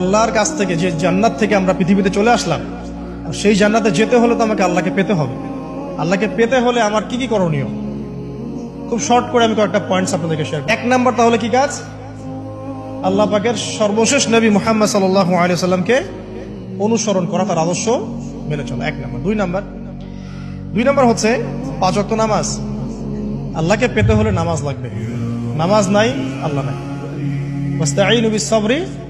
আল্লাহর কাছ থেকে যে জান্নাত থেকে আমরা পৃথিবীতে চলে আসলাম সেই জান্নাতে যেতে হলে তো আমাকে আল্লাহকে পেতে হবে। আল্লাহকে পেতে হলে আমার কি কি করণীয়? খুব শর্ট করে আমি কয়েকটা পয়েন্টস আপনাদেরকে শেয়ার এক নাম্বার তাহলে কি কাজ? আল্লাহ পাকের সর্বশেষ নবী মোহাম্মদ আলাইহি সাল্লামকে অনুসরণ করা, তার আদর্শ মেনে চলা। এক নাম্বার। দুই নাম্বার। দুই নাম্বার হচ্ছে পাঁচ ওয়াক্ত নামাজ। আল্লাহকে পেতে হলে নামাজ লাগবে। নামাজ নাই, আল্লাহ নাই। ওয়াস-সালাত।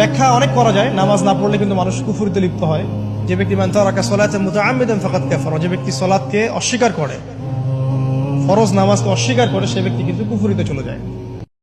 ব্যাখ্যা অনেক করা যায়। নামাজ না পড়লে কিন্তু মানুষ কুফুরিতে লিপ্ত হয়। যে ব্যক্তি যে ব্যক্তি সলাদকে অস্বীকার করে, ফরজ নামাজকে অস্বীকার করে, সে ব্যক্তি কিন্তু কুফুরিতে চলে যায়।